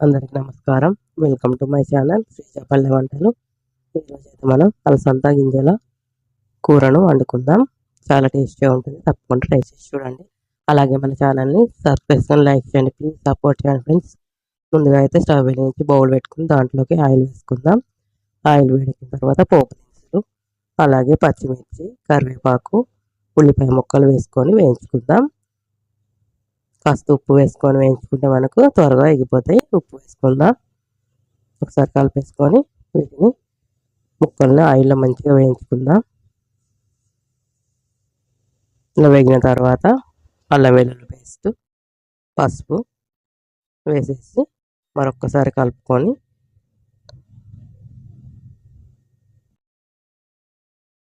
అందరికి నమస్కారం. Welcome to my channel శ్రీజాపల్లె వంటలు ఈరోజు అయితే మనం అలసంత గింజల కూరను వండుకుందాం. చాలా టేస్టీగా ఉంటుంది. తప్పకుండా ట్రై చేసి చూడండి. అలాగే మన ఛానల్ని సబ్స్క్రైబ్ చేసుకొని లైక్ చేయండి ప్లీజ్ సపోర్ట్ చేయండి ఫ్రెండ్స్. ముందుగా అయితే స్టవ్ వెలిగించి బౌల్ పెట్టుకుని దాంట్లోకి ఆయిల్ వేసుకుందాం. ఆయిల్ వేడికిన తర్వాత పోపు దినుసులు అలాగే పచ్చిమిర్చి కరివేపాకు ఉల్లిపాయ ముక్కలు వేసుకొని వేయించుకుందాం. కాస్త ఉప్పు వేసుకొని వేయించుకుంటే మనకు త్వరగా ఎగిపోతాయి ఉప్పు వేసుకుందాం. ఒకసారి కలిపేసుకొని వీటిని ముక్కల్ని ఆయిల్లో మంచిగా వేయించుకుందాం. ఇలా వేగిన తర్వాత అల్లం వెల్లుల్లి పేస్ట్ పసుపు వేసేసి మరొక్కసారి కలుపుకొని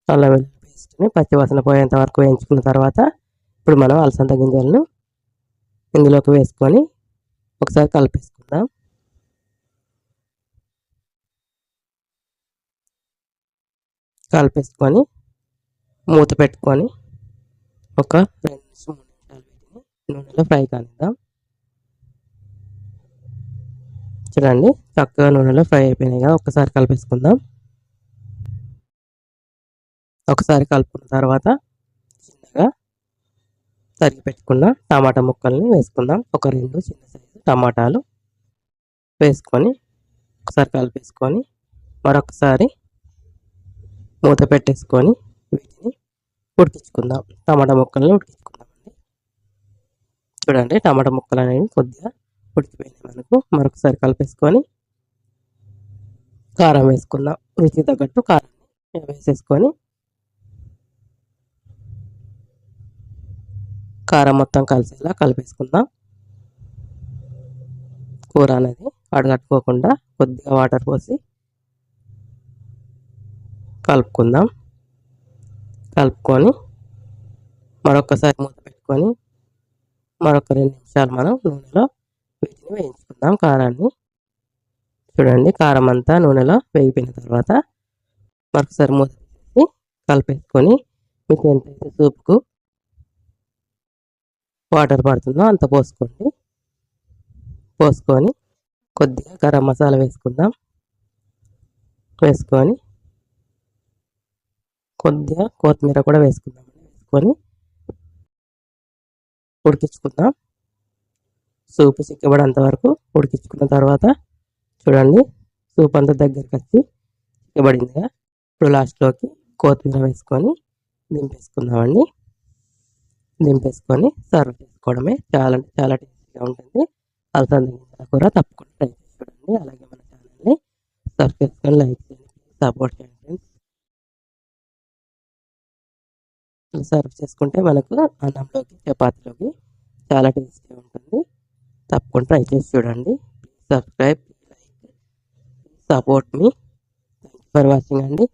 అల్లం వెల్లుల్లి పేస్ట్ని పచ్చివాసన పోయేంత వరకు వేయించుకున్న తర్వాత ఇప్పుడు మనం అలసంద గింజలను ఇందులోకి వేసుకొని ఒకసారి కలిపేసుకుందాం. కలిపేసుకొని మూత పెట్టుకొని ఒక రెండు నిమిషం మూడు నిమిషాలు వీటిని నూనెలో ఫ్రై కానిద్దాం. చూడండి చక్కగా నూనెలో ఫ్రై అయిపోయినాయి కదా ఒకసారి కలిపేసుకుందాం. ఒకసారి కలుపుకున్న తర్వాత తరిగి పెట్టుకున్న టమాటా ముక్కల్ని వేసుకుందాం. ఒక రెండు చిన్న సైజు టమాటాలు వేసుకొని ఒకసారి కలిపేసుకొని మరొకసారి మూత పెట్టేసుకొని వీటిని ఉడికించుకుందాం. టమాటా ముక్కల్ని ఉడికించుకుందామండి చూడండి టమాటా ముక్కలు అనేవి కొద్దిగా ఉడికిపోయినాయి మనకు. మరొకసారి కలిపేసుకొని కారం వేసుకుందాం. రుచికి తగ్గట్టు కారం వేసేసుకొని కారం మొత్తం కలిసేలా కలిపేసుకుందాం. కూర అనేది అడగట్టుకోకుండా కొద్దిగా వాటర్ పోసి కలుపుకుందాం. కలుపుకొని మరొకసారి మూత పెట్టుకొని మరొక రెండు నిమిషాలు మనం నూనెలో వీటిని వేయించుకుందాం కారాన్ని. చూడండి కారం అంతా నూనెలో వేగిపోయిన తర్వాత మరొకసారి మూత పెట్టి కలిపేసుకొని మీకు ఎంతైతే సూప్కు వాటర్ పడుతుందో అంత పోసుకోండి. పోసుకొని కొద్దిగా గరం మసాలా వేసుకుందాం. వేసుకొని కొద్దిగా కొత్తిమీర కూడా వేసుకుందాం. వేసుకొని ఉడికించుకుందాం. సూప్ చిక్కబడేంత వరకు ఉడికించుకున్న తర్వాత చూడండి సూప్ అంతా దగ్గరికి వచ్చి చిక్కబడిందిగా. ఇప్పుడు లాస్ట్లోకి కొత్తిమీర వేసుకొని దింపేసుకుందామండి. దింపేసుకొని సర్వ్ చేసుకోవడమే చాలా అంటే చాలా టేస్టీగా ఉంటుంది. అలసంద గింజల కూర తప్పకుండా ట్రై చేసి చూడండి. అలాగే మన ఛానల్ని సర్వ్ చేసుకొని లైక్ చేయండి. సపోర్ట్ చేయండి ఫ్రెండ్స్. సర్వ్ చేసుకుంటే మనకు అన్నంలోకి చపాతీలోకి చాలా టేస్టీగా ఉంటుంది. తప్పకుండా ట్రై చేసి చూడండి. సబ్స్క్రైబ్ లైక్ సపోర్ట్ మీ. థ్యాంక్ ఫర్ వాచింగ్ అండి.